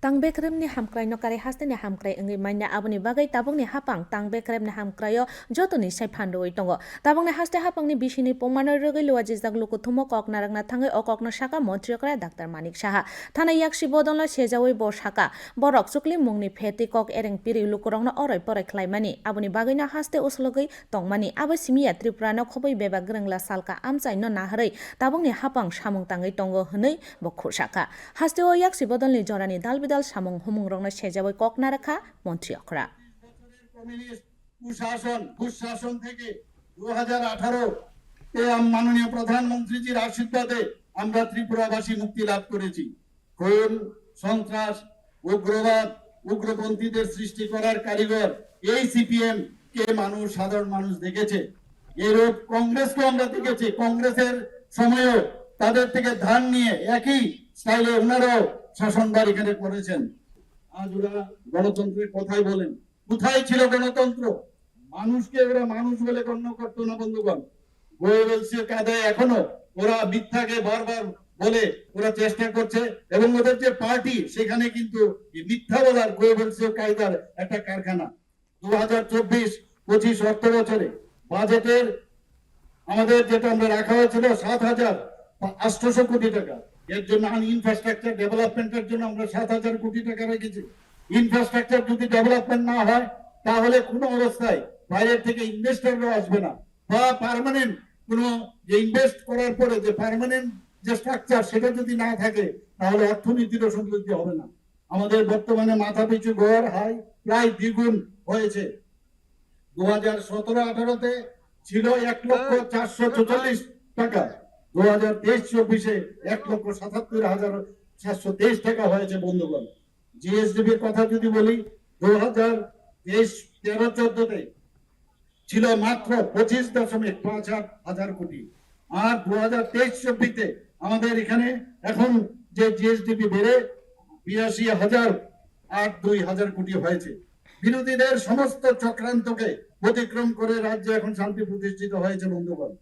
tang bekrem ni hamkrai no kare haste ni hamkrai ngi maina aboni bagai tabong ni hapang tang bekrem ni hamkrayo joto ni sai phandoi tongo tabong ni haste hapang ni bishini pongmano rogai luwa jizak luku thumo kok naragna thangai o kok no saka mantri kra daktar manik saha thana yakshi bodonla sejawai bo saka borok chukli mungni pheti kok ereng piri lukurong no orai porai khlaimani aboni bagai na haste uslogai tongmani abo simiya tripura no khoboi beba grengla salka amchai no dalbidal samung humung rongno sejawai kok narakha মন্ত্রী অকরা communist কুশাসন থেকে দু হাজার আঠারো মাননীয় প্রধানমন্ত্রীজির আশীর্বাদে আমরা ত্রিপুরাবাসী মুক্তি লাভ করেছি। খুন, সন্ত্রাস, উগ্রবাদ, উগ্রপন্থীদের সৃষ্টি করার কারিগর এই সিপিএম কে মানুষ, সাধারণ মানুষ দেখেছে। এরূপ কংগ্রেসকে আমরা দেখেছি। কংগ্রেসের সময়ও তাদের থেকে ধান নিয়ে একই স্টাইলে ওনারাও শাসনভার এখানে করেছেন। আজ ওরা গণতন্ত্রের কথাই বলেন। কোথায় ছিল গণতন্ত্র? মানুষকে ওরা মানুষ বলে গণ্য করতো না, বন্ধুগণ। এখনও ওরা মিথ্যাকে বারবার বলে ওরা চেষ্টা করছে এবং ওদের যে পার্টি, সেখানে কিন্তু মিথ্যা বলার কায়দার একটা কারখানা। দু হাজার চব্বিশ পঁচিশ অর্থ বছরে বাজেটের আমাদের যেটা আমরা রাখা হয়েছিল সাত হাজার আটশোশো কোটি টাকা। এর জন্য ইনফ্রাস্ট্রাকচার ডেভেলপমেন্টের জন্য আমরা সাত হাজার কোটি টাকা রেখেছি। ইনফ্রাস্ট্রাকচার যদি ডেভেলপমেন্ট না হয়, তাহলে কোনো অবস্থায় বাইরের থেকে ইনভেস্টররা আসবে না। বা পার্মানেন্ট কোনো যে ইনভেস্ট করার পরে যে পার্মানেন্ট যে স্ট্রাকচার সেটা যদি না থাকে, তাহলে অর্থনীতিরও সমৃদ্ধি হবে না। আমাদের বর্তমানে মাথা পিছু গড় হাই প্রায় দ্বিগুণ হয়েছে। দু হাজার সতেরো আঠারোতে ছিল এক লক্ষ চারশো চৌচল্লিশ টাকা। দু হাজার তেইশ চব্বিশে এক লক্ষ সাতাত্তর হাজার সাতশো তেইশ টাকা হয়েছে বন্ধুগণ। জিএসডিপির কথা যদি বলি, দু হাজার তেইশ তেরো চোদ্দতে ছিল মাত্র পঁচিশ দশমিক পাঁচ হাজার কোটি। আর দু হাজার তেইশ চব্বিশে আমাদের এখানে এখন যে জিএসডিপি বেড়ে বিরাশি হাজার আট দুই হাজার কোটি হয়েছে। বিরোধীদের সমস্ত চক্রান্তকে অতিক্রম করে রাজ্যে এখন শান্তি প্রতিষ্ঠিত হয়েছে বন্ধুগণ।